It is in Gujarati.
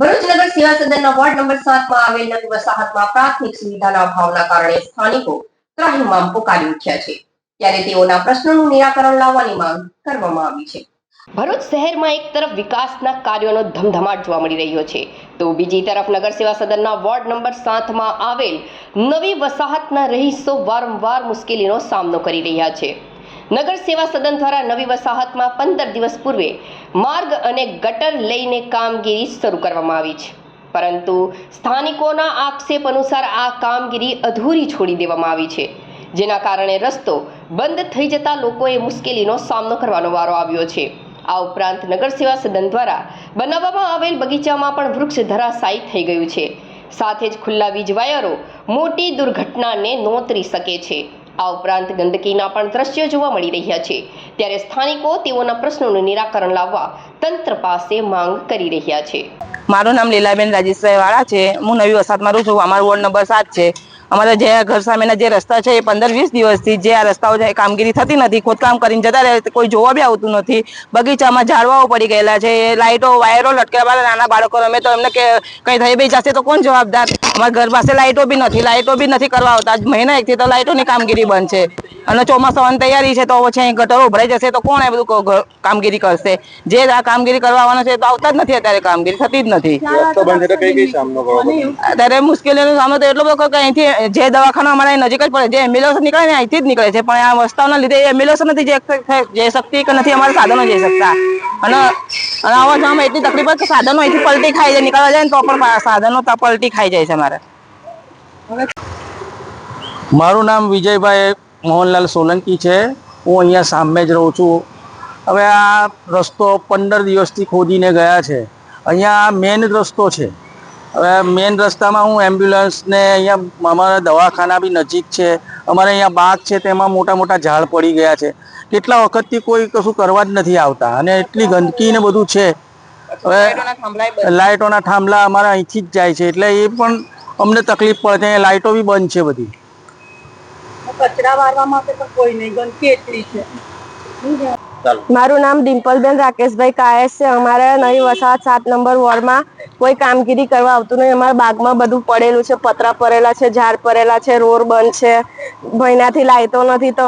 ભરૂચ નગર સેવા સદનના વોર્ડ નંબર સાતમાં આવેલ નવી વસાહતમાં પ્રાથમિક સુવિધાના અભાવના કારણે સ્થાનિકો ત્રાહિમામ પોકારી ઉઠ્યા છે. ત્યારે તેઓના પ્રશ્નોનું નિરાકરણ લાવવાની માંગ કરવામાં આવી છે. ભરૂચ શહેરમાં એક તરફ વિકાસના કાર્યોનો ધમધમાટ જોવા મળી રહ્યો છે, તો બીજી તરફ નગર સેવા સદનના વોર્ડ નંબર સાતમાં આવેલ નવી વસાહતના રહીશો વારંવાર મુશ્કેલીનો સામનો કરી રહ્યા છે. નગર સેવા સદન દ્વારા નવી વસાહતમાં પંદર દિવસ પૂર્વે માર્ગ અને ગટર લઈને કામગીરી શરૂ કરવામાં આવી છે. પરંતુ સ્થાનિકોના આક્ષેપ અનુસાર આ કામગીરી અધૂરી છોડી દેવામાં આવી છે. જેના કારણે રસ્તો બંધ થઈ જતા લોકોએ મુશ્કેલીનો સામનો કરવાનો વારો આવ્યો છે. આ ઉપરાંત નગર સેવા સદન દ્વારા બનાવવામાં આવેલ બગીચામાં પણ વૃક્ષ ધરાશાયી થઈ ગયું છે. સાથે જ ખુલ્લા વીજ વાયરો મોટી દુર્ઘટનાને નોતરી શકે છે. આ ઉપરાંત ગંદકીના પણ દ્રશ્યો જોવા મળી રહ્યા છે. ત્યારે સ્થાનિકો તેઓના પ્રશ્નોનું નિરાકરણ લાવવા તંત્ર પાસે માંગ કરી રહ્યા છે. મારું નામ લીલાબેન રાજેશભાઈ વાળા છે. હું નવી વસાતમાં રહું છું. અમારો વોર્ડ નંબર સાત છે. અમારા જે ઘર સામેના જે રસ્તા છે એ પંદર વીસ દિવસથી જે આ રસ્તાઓ છે કામગીરી થતી નથી ખોદકામ કરીને જતા રહે કોઈ જોવા બી આવતું નથી. બગીચામાં ઝાડવાઓ પડી ગયેલા છે એ લાઇટો વાયરો લટકેલા નાના બાળકો રમે તો એમને કે કંઈ થઈ બી જશે તો કોણ જવાબદાર? અમારા ઘર પાસે લાઇટો બી નથી લાઇટો બી નથી કરવા આવતા. મહિના એકથી તો લાઇટોની કામગીરી બંધ છે. અને ચોમાસાની તૈયારી છે તો પછી અહીં ગટરો ભરાઈ જશે તો કોણ એ બધું કામગીરી કરશે? જે આ કામગીરી કરવા આવવાના છે તો આવતા જ નથી અત્યારે કામગીરી થતી જ નથી. અત્યારે મુશ્કેલીનો સામનો તો એટલો બધો કે અહીંથી જે દવાખાનું અમારા નજીક જ પડે, જે એમ્બ્યુલન્સ નીકળે ને અહીંથી જ નીકળે છે. પણ આ વસ્તાઓના લીધે એમ્બ્યુલન્સ નથી જઈ શક- જઈ શકતી કે નથી અમારા સાધનો જઈ શકતા. અને અને આવા જવામાં એટલી તકલીફ કે સાધનો અહીંથી પલટી ખાઈ જાય, નીકળવા જાય ને તો પણ સાધનો તો પલટી ખાઈ જાય છે અમારે. મારું નામ વિજયભાઈ મોહનલાલ સોલંકી છે. હું અહીંયા સામે જ રહું છું. હવે આ રસ્તો પંદર દિવસથી ખોદીને ગયા છે. અહીંયા મેન રસ્તો છે. હવે મેઇન રસ્તામાં હું એમ્બ્યુલન્સ ને અહીંયા અમારા દવાખાના બી નજીક છે. અમારે અહીંયા બાગ છે તેમાં મોટા મોટા ઝાડ પડી ગયા છે. કેટલા વખતથી કોઈ કશું કરવા જ નથી આવતા અને એટલી ગંદકી ને બધું છે. હવે લાઇટોના થાંભલા અમારા અહીંથી જ જાય છે એટલે એ પણ અમને તકલીફ પડે છે. અહીંયા લાઇટો બી બંધ છે બધી. કચરા વારવા માટે પણ કોઈ નહીં. ગંદકી એટલી છે. મારું નામ ડિમ્પલબેન રાકેશભાઈ કાયસ છે. અમારે નવી વસાહત સાત નંબર વોર્ડમાં કોઈ કામગીરી કરવા આવતું નહીં. અમારા બાગમાં બધું પડેલું છે. પતરા પડેલા છે, ઝાડ પડેલા છે, રોડ બંધ છે. મહિનાથી લાઈટો નથી તો